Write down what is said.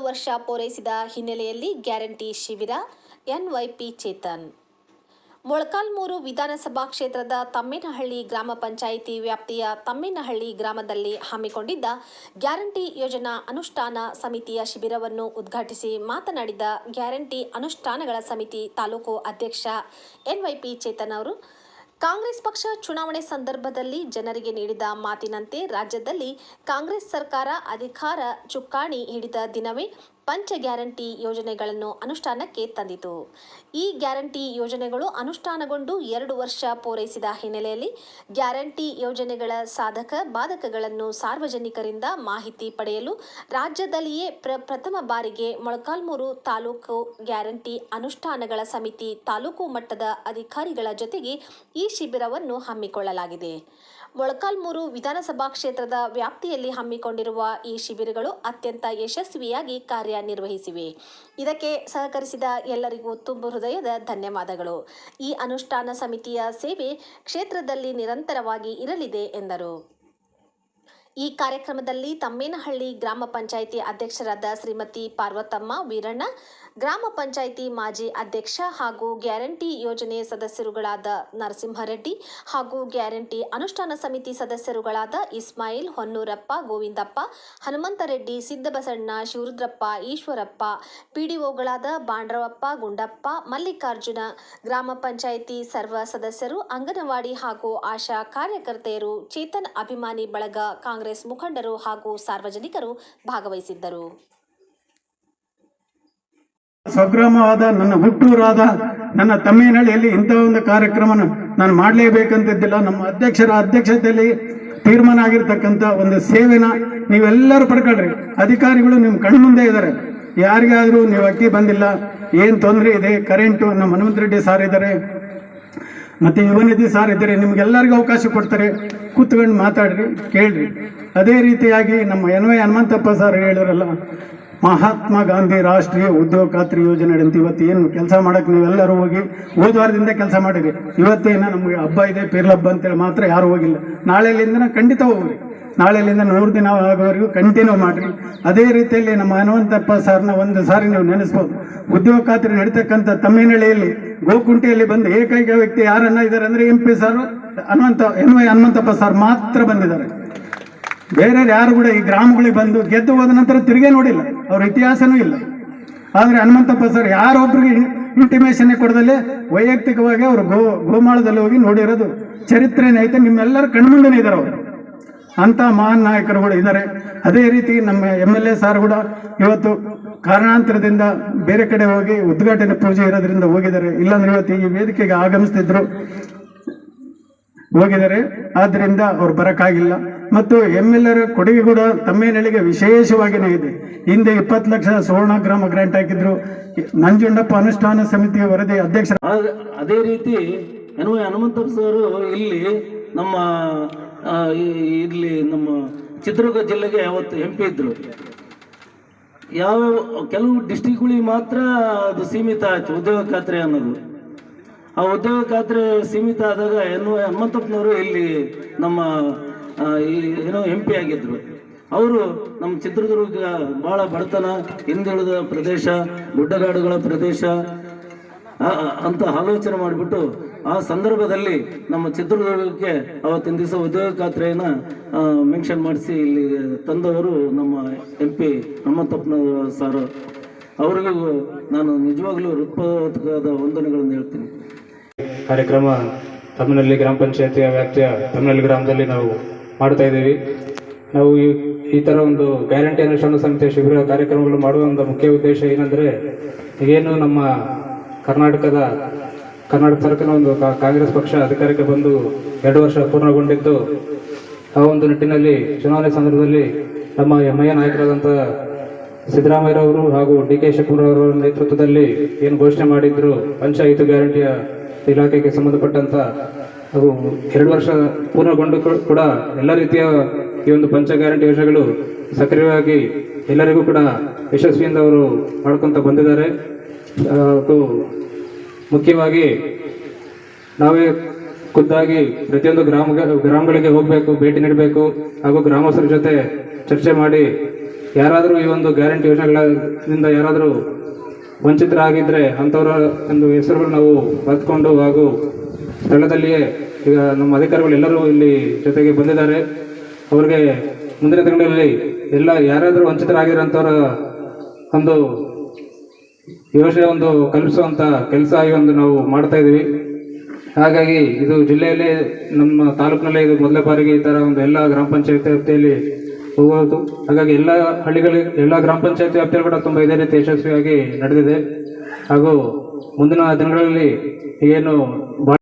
ವರ್ಷ ಪೂರೈಸಿದ ಹಿನ್ನೆಲೆಯಲ್ಲಿ ಗ್ಯಾರಂಟಿ ಶಿಬಿರ, ಎನ್ವೈಪಿ ಚೇತನ್. ಮೊಳಕಾಲ್ಮೂರು ವಿಧಾನಸಭಾ ಕ್ಷೇತ್ರದ ತಮ್ಮೇನಹಳ್ಳಿ ಗ್ರಾಮ ಪಂಚಾಯಿತಿ ವ್ಯಾಪ್ತಿಯ ತಮ್ಮೇನಹಳ್ಳಿ ಗ್ರಾಮದಲ್ಲಿ ಹಮ್ಮಿಕೊಂಡಿದ್ದ ಗ್ಯಾರಂಟಿ ಯೋಜನಾ ಅನುಷ್ಠಾನ ಸಮಿತಿಯ ಶಿಬಿರವನ್ನು ಉದ್ಘಾಟಿಸಿ ಮಾತನಾಡಿದ ಗ್ಯಾರಂಟಿ ಅನುಷ್ಠಾನಗಳ ಸಮಿತಿ ತಾಲೂಕು ಅಧ್ಯಕ್ಷ ಎನ್ವೈಪಿ ಚೇತನ್ ಅವರು ಕಾಂಗ್ರೆಸ್ ಪಕ್ಷ ಚುನಾವಣೆ ಸಂದರ್ಭದಲ್ಲಿ ಜನರಿಗೆ ನೀಡಿದ ಮಾತಿನಂತೆ ರಾಜ್ಯದಲ್ಲಿ ಕಾಂಗ್ರೆಸ್ ಸರ್ಕಾರ ಅಧಿಕಾರ ಚುಕ್ಕಾಣಿ ಹಿಡಿದ ದಿನವೇ ಪಂಚ ಗ್ಯಾರಂಟಿ ಯೋಜನೆಗಳನ್ನು ಅನುಷ್ಠಾನಕ್ಕೆ ತಂದಿತು. ಈ ಗ್ಯಾರಂಟಿ ಯೋಜನೆಗಳು ಅನುಷ್ಠಾನಗೊಂಡು ಎರಡು ವರ್ಷ ಪೂರೈಸಿದ ಹಿನ್ನೆಲೆಯಲ್ಲಿ ಗ್ಯಾರಂಟಿ ಯೋಜನೆಗಳ ಸಾಧಕ ಬಾಧಕಗಳನ್ನು ಸಾರ್ವಜನಿಕರಿಂದ ಮಾಹಿತಿ ಪಡೆಯಲು ರಾಜ್ಯದಲ್ಲಿಯೇ ಪ್ರ, ಪ್ರಥಮ ಬಾರಿಗೆ ಮೊಳಕಾಲ್ಮೂರು ತಾಲೂಕು ಗ್ಯಾರಂಟಿ ಅನುಷ್ಠಾನಗಳ ಸಮಿತಿ ತಾಲೂಕು ಮಟ್ಟದ ಅಧಿಕಾರಿಗಳ ಜೊತೆಗೆ ಈ ಶಿಬಿರವನ್ನು ಹಮ್ಮಿಕೊಳ್ಳಲಾಗಿದೆ. ಮೊಳಕಾಲ್ಮೂರು ವಿಧಾನಸಭಾ ಕ್ಷೇತ್ರದ ವ್ಯಾಪ್ತಿಯಲ್ಲಿ ಹಮ್ಮಿಕೊಂಡಿರುವ ಈ ಶಿಬಿರಗಳು ಅತ್ಯಂತ ಯಶಸ್ವಿಯಾಗಿ ಕಾರ್ಯನಿರ್ವಹಿಸಿವೆ ಇದಕ್ಕೆ ಸಹಕರಿಸಿದ ಎಲ್ಲರಿಗೂ ತುಂಬ ಹೃದಯದ ಧನ್ಯವಾದಗಳು. ಈ ಅನುಷ್ಠಾನ ಸಮಿತಿಯ ಸೇವೆ ಕ್ಷೇತ್ರದಲ್ಲಿ ನಿರಂತರವಾಗಿ ಇರಲಿದೆ ಎಂದರು. ಈ ಕಾರ್ಯಕ್ರಮದಲ್ಲಿ ತಮ್ಮೇನಹಳ್ಳಿ ಗ್ರಾಮ ಪಂಚಾಯಿತಿ ಅಧ್ಯಕ್ಷರಾದ ಶ್ರೀಮತಿ ಪಾರ್ವತಮ್ಮ ವೀರಣ್ಣ, ಗ್ರಾಮ ಪಂಚಾಯಿತಿ ಮಾಜಿ ಅಧ್ಯಕ್ಷ ಹಾಗೂ ಗ್ಯಾರಂಟಿ ಯೋಜನೆ ಸದಸ್ಯರುಗಳಾದ ನರಸಿಂಹರೆಡ್ಡಿ ಹಾಗೂ ಗ್ಯಾರಂಟಿ ಅನುಷ್ಠಾನ ಸಮಿತಿ ಸದಸ್ಯರುಗಳಾದ ಇಸ್ಮಾಯಿಲ್, ಹೊನ್ನೂರಪ್ಪ, ಗೋವಿಂದಪ್ಪ, ಹನುಮಂತರೆಡ್ಡಿ, ಸಿದ್ದಬಸಣ್ಣ, ಶಿವರುದ್ರಪ್ಪ, ಈಶ್ವರಪ್ಪ, ಪಿಡಿಒಗಳಾದ ಬಾಂಡ್ರವಪ್ಪ, ಗುಂಡಪ್ಪ, ಮಲ್ಲಿಕಾರ್ಜುನ, ಗ್ರಾಮ ಪಂಚಾಯಿತಿ ಸರ್ವ ಸದಸ್ಯರು, ಅಂಗನವಾಡಿ ಹಾಗೂ ಆಶಾ ಕಾರ್ಯಕರ್ತೆಯರು, ಚೇತನ್ ಅಭಿಮಾನಿ ಬಳಗ ಕಾಂಗ್ರೆಸ್ ಮುಖಂಡರು ಹಾಗೂ ಸಾರ್ವಜನಿಕರು ಭಾಗವಹಿಸಿದ್ದರು. ಸ್ವಗ್ರಾಮವಾದ ನನ್ನ ಹುಟ್ಟೂರಾದ ನನ್ನ ತಮ್ಮಿನಹಳ್ಳಿಯಲ್ಲಿ ಇಂಥ ಒಂದು ಕಾರ್ಯಕ್ರಮ ನಾನು ಮಾಡಲೇಬೇಕಂತಿದ್ದಿಲ್ಲ. ನಮ್ಮ ಅಧ್ಯಕ್ಷರ ಅಧ್ಯಕ್ಷತೆಯಲ್ಲಿ ತೀರ್ಮಾನ ಆಗಿರ್ತಕ್ಕಂಥ ಒಂದು ಸೇವೆನ ನೀವೆಲ್ಲರೂ ಪಡ್ಕೊಳ್ರಿ. ಅಧಿಕಾರಿಗಳು ನಿಮ್ಮ ಕಣ್ಮುಂದೆ ಇದ್ದಾರೆ. ಯಾರಿಗಾದ್ರೂ ನೀವು ಅಕ್ಕಿ ಬಂದಿಲ್ಲ, ಏನು ತೊಂದರೆ ಇದೆ, ಕರೆಂಟು ನಮ್ಮ ಹನುಮಂತ ರೆಡ್ಡಿ ಸಾರ್ ಇದ್ದಾರೆ. ಮತ್ತೆ ಯುವನಿಧಿ ಸಾರ್ ಇದ್ದರೆ ನಿಮಗೆಲ್ಲರಿಗೂ ಅವಕಾಶ ಕೊಡ್ತಾರೆ. ಕೂತ್ಕೊಂಡು ಮಾತಾಡ್ರಿ, ಕೇಳ್ರಿ. ಅದೇ ರೀತಿಯಾಗಿ ನಮ್ಮ ಎನ್ ವೈ ಹನುಮಂತಪ್ಪ ಸರ್ ಹೇಳಿರಲ್ಲ ಮಹಾತ್ಮ ಗಾಂಧಿ ರಾಷ್ಟ್ರೀಯ ಉದ್ಯೋಗ ಖಾತ್ರಿ ಯೋಜನೆ ಅಂತ ಇವತ್ತು ಏನು ಕೆಲಸ ಮಾಡೋಕ್ಕೆ ನೀವೆಲ್ಲರೂ ಹೋಗಿ, ಹೋದ ವಾರದಿಂದ ಕೆಲಸ ಮಾಡಿರಿ. ಇವತ್ತೇನ ನಮಗೆ ಹಬ್ಬ ಇದೆ, ಪಿರ್ಲಬ್ಬ ಅಂತೇಳಿ ಮಾತ್ರ ಯಾರು ಹೋಗಿಲ್ಲ. ನಾಳೆಲಿಂದ ಖಂಡಿತ ಹೋಗ್ರಿ. ನಾಳೆಲಿಂದ ನೂರು ದಿನ ಆಗೋವರೆಗೂ ಕಂಟಿನ್ಯೂ ಮಾಡಿರಿ. ಅದೇ ರೀತಿಯಲ್ಲಿ ನಮ್ಮ ಹನುಮಂತಪ್ಪ ಸರ್ನ ಒಂದು ಸಾರಿ ನೀವು ನೆನೆಸ್ಬೋದು. ಉದ್ಯೋಗ ಖಾತ್ರಿ ನಡೀತಕ್ಕಂಥ ತಮ್ಮಿನಹಳ್ಳಿಯಲ್ಲಿ ಗೋಕುಂಟೆಯಲ್ಲಿ ಬಂದು ಏಕೈಕ ವ್ಯಕ್ತಿ ಯಾರನ್ನ ಇದ್ದಾರೆ ಅಂದರೆ M P sir Hanumantha, M Y Hanumanthappa sir ಮಾತ್ರ ಬಂದಿದ್ದಾರೆ. ಬೇರೆ ಯಾರು ಕೂಡ ಈ ಗ್ರಾಮಗಳಿಗೆ ಬಂದು ಗೆದ್ದು ಹೋದ ನಂತರ ತಿರುಗೇ ನೋಡಿಲ್ಲ. ಅವ್ರ ಇತಿಹಾಸನೂ ಇಲ್ಲ. ಆದರೆ ಹನುಮಂತಪ್ಪ ಸರ್ ಯಾರೊಬ್ರಿಗೆ ಇಂಟಿಮೇಷನ್ ಕೊಡದಲ್ಲೇ ವೈಯಕ್ತಿಕವಾಗಿ ಅವರು ಗೋ, ಗೋಮಾಳದಲ್ಲಿ ಹೋಗಿ ನೋಡಿರೋದು. ಚರಿತ್ರೆನೇ ಐತೆ. ನಿಮ್ಮೆಲ್ಲರ ಕಣ್ಮುಂದನೇ ಇದ್ದಾರೆ ಅವರು. ಅಂತ ಮಹಾನ್ ನಾಯಕರುಗಳು ಇದ್ದಾರೆ. ಅದೇ ರೀತಿ ನಮ್ಮ ಎಂ ಎಲ್ ಎ ಸಾರ್ ಕೂಡ ಇವತ್ತು ಕಾರಣಾಂತರದಿಂದ ಬೇರೆ ಕಡೆ ಹೋಗಿ ಉದ್ಘಾಟನೆ ಪೂಜೆ ಇರೋದ್ರಿಂದ ಹೋಗಿದ್ದಾರೆ. ಇಲ್ಲಾಂದ್ರೆ ಇವತ್ತು ಈ ವೇದಿಕೆಗೆ ಆಗಮಿಸ್ತಿದ್ರು, ಹೋಗಿದ್ದಾರೆ. ಆದ್ದರಿಂದ ಅವ್ರು ಬರೋಕ್ಕಾಗಿಲ್ಲ. ಮತ್ತು ಎಂ ಎಲ್ ಎರ ಕೊಡುಗೆ ಕೂಡ ತಮ್ಮೇನಳಿಗೆ ವಿಶೇಷವಾಗಿನೇ ಇದೆ. ಹಿಂದೆ ಇಪ್ಪತ್ತು ಲಕ್ಷ ಸುವರ್ಣ ಗ್ರಾಮ ಗ್ರಾಂಟ್ ಹಾಕಿದ್ರು. ನಂಜುಂಡಪ್ಪ ಅನುಷ್ಠಾನ ಸಮಿತಿಯ ವರದಿ ಅಧ್ಯಕ್ಷ ಅದೇ ರೀತಿ ಹನುಮಂತಪ್ಪ ಸರ್ ಇಲ್ಲಿ ನಮ್ಮ ಇಲ್ಲಿ ನಮ್ಮ ಚಿತ್ರದುರ್ಗ ಜಿಲ್ಲೆಗೆ ಅವತ್ತು ಎಂ ಪಿ ಇದ್ರು. ಯಾವ ಕೆಲವು ಡಿಸ್ಟಿಕ್ಗಳಿಗೆ ಮಾತ್ರ ಅದು ಸೀಮಿತ ಆಯ್ತು, ಉದ್ಯೋಗ ಖಾತ್ರಿ ಅನ್ನೋದು. ಆ ಉದ್ಯೋಗ ಖಾತ್ರಿ ಸೀಮಿತ ಆದಾಗ ಎನ್ ವೈ ಹನುಮಂತಪ್ಪನವರು ಇಲ್ಲಿ ನಮ್ಮ ಈ, ಏನೋ ಎಂ ಪಿ ಆಗಿದ್ರು. ಅವರು ನಮ್ಮ ಚಿತ್ರದುರ್ಗ ಬಹಳ ಬಡತನ, ಹಿಂದುಳಿದ ಪ್ರದೇಶ, ಗುಡ್ಡಗಾಡುಗಳ ಪ್ರದೇಶ ಅಂತ ಆಲೋಚನೆ ಮಾಡಿಬಿಟ್ಟು ಆ ಸಂದರ್ಭದಲ್ಲಿ ನಮ್ಮ ಚಿತ್ರದುರ್ಗಕ್ಕೆ ಅವತ್ತಿನ ದಿವಸ ಉದ್ಯೋಗ ಖಾತ್ರೆಯನ್ನು ಮೆನ್ಷನ್ ಮಾಡಿಸಿ ಇಲ್ಲಿ ತಂದವರು ನಮ್ಮ ಎಂ ಪಿ ಹನುಮಂತಪ್ಪನ ಸರ್. ಅವರಿಗೂ ನಾನು ನಿಜವಾಗ್ಲೂ ಹೃತ್ಪೂರ್ವಕವಾದ ವಂದನೆಗಳನ್ನು ಹೇಳ್ತೀನಿ. ಕಾರ್ಯಕ್ರಮ ತಮ್ಮನಲ್ಲಿ ಗ್ರಾಮ ಪಂಚಾಯತಿಯ ವ್ಯಾಪ್ತಿಯ ತಮ್ಮನಲ್ಲಿ ಗ್ರಾಮದಲ್ಲಿ ನಾವು ಮಾಡ್ತಾ ಇದ್ದೀವಿ. ನಾವು ಈ ಈ ಥರ ಒಂದು ಗ್ಯಾರಂಟಿ ಅನುಷ್ಠಾನ ಸಮಿತಿಯ ಶಿಬಿರ ಕಾರ್ಯಕ್ರಮಗಳು ಮಾಡುವ ಒಂದು ಮುಖ್ಯ ಉದ್ದೇಶ ಏನಂದರೆ, ಈಗೇನು ನಮ್ಮ ಕರ್ನಾಟಕದ ಕರ್ನಾಟಕ ಸರ್ಕಾರ ಒಂದು ಕಾಂಗ್ರೆಸ್ ಪಕ್ಷ ಅಧಿಕಾರಕ್ಕೆ ಬಂದು ಎರಡು ವರ್ಷ ಪೂರ್ಣಗೊಂಡಿದ್ದು, ಆ ಒಂದು ನಿಟ್ಟಿನಲ್ಲಿ ಚುನಾವಣೆ ಸಂದರ್ಭದಲ್ಲಿ ನಮ್ಮ ಎಂ ಐ ನಾಯಕರಾದಂಥ ಸಿದ್ದರಾಮಯ್ಯರವರು ಹಾಗೂ ಡಿ ಕೆ ಶಿವಕುಮಾರ್ ನೇತೃತ್ವದಲ್ಲಿ ಏನು ಘೋಷಣೆ ಮಾಡಿದ್ರು, ಪಂಚಾಯತ್ ಗ್ಯಾರಂಟಿಯ ಇಲಾಖೆಗೆ ಸಂಬಂಧಪಟ್ಟಂತ ಹಾಗೂ ಎರಡು ವರ್ಷ ಪೂರ್ಣಗೊಂಡು ಕೂಡ ಎಲ್ಲ ರೀತಿಯ ಈ ಒಂದು ಪಂಚ ಗ್ಯಾರಂಟಿ ಯೋಜನೆಗಳು ಸಕ್ರಿಯವಾಗಿ ಎಲ್ಲರಿಗೂ ಕೂಡ ಯಶಸ್ವಿಯಿಂದ ಅವರು ಮಾಡ್ಕೊಂತ ಬಂದಿದ್ದಾರೆ. ಅದು ಮುಖ್ಯವಾಗಿ ನಾವೇ ಖುದ್ದಾಗಿ ಪ್ರತಿಯೊಂದು ಗ್ರಾಮ ಗ್ರಾಮಗಳಿಗೆ ಹೋಗಬೇಕು, ಭೇಟಿ ನೀಡಬೇಕು ಹಾಗೂ ಗ್ರಾಮಸ್ಥರ ಜೊತೆ ಚರ್ಚೆ ಮಾಡಿ ಯಾರಾದರೂ ಈ ಒಂದು ಗ್ಯಾರಂಟಿ ಯೋಜನೆಗಳಿಂದ ಯಾರಾದರೂ ವಂಚಿತರಾಗಿದ್ದರೆ ಅಂಥವರ ಒಂದು ಹೆಸರುಗಳು ನಾವು ಬರೆದುಕೊಂಡು ಹಾಗೂ ಸ್ಥಳದಲ್ಲಿಯೇ ಈಗ ನಮ್ಮ ಅಧಿಕಾರಿಗಳು ಎಲ್ಲರೂ ಇಲ್ಲಿ ಜೊತೆಗೆ ಬಂದಿದ್ದಾರೆ. ಅವ್ರಿಗೆ ಮುಂದಿನ ತಿಂಗಳಲ್ಲಿ ಎಲ್ಲ ಯಾರಾದರೂ ವಂಚಿತರಾಗಿರೋಂಥವ್ರ ಒಂದು ಯೋಜನೆ ಒಂದು ಕಲ್ಪಿಸುವಂಥ ಕೆಲಸ ಈ ಒಂದು ನಾವು ಮಾಡ್ತಾ ಇದ್ದೀವಿ. ಹಾಗಾಗಿ ಇದು ಜಿಲ್ಲೆಯಲ್ಲಿ ನಮ್ಮ ತಾಲೂಕಿನಲ್ಲೇ ಇದು ಮೊದಲ ಬಾರಿಗೆ ಈ ಥರ ಒಂದು ಎಲ್ಲ ಗ್ರಾಮ ಪಂಚಾಯತ್ ವ್ಯಾಪ್ತಿಯಲ್ಲಿ ಹೋಗೋದು ಹಾಗಾಗಿ ಎಲ್ಲ ಹಳ್ಳಿಗಳಿಗೆ, ಎಲ್ಲ ಗ್ರಾಮ ಪಂಚಾಯತ್ ವ್ಯಾಪ್ತಿಯಲ್ಲಿ ಕೂಡ ತುಂಬ ಇದೇ ರೀತಿ ಯಶಸ್ವಿಯಾಗಿ ನಡೆದಿದೆ. ಹಾಗೂ ಮುಂದಿನ ದಿನಗಳಲ್ಲಿ ಏನು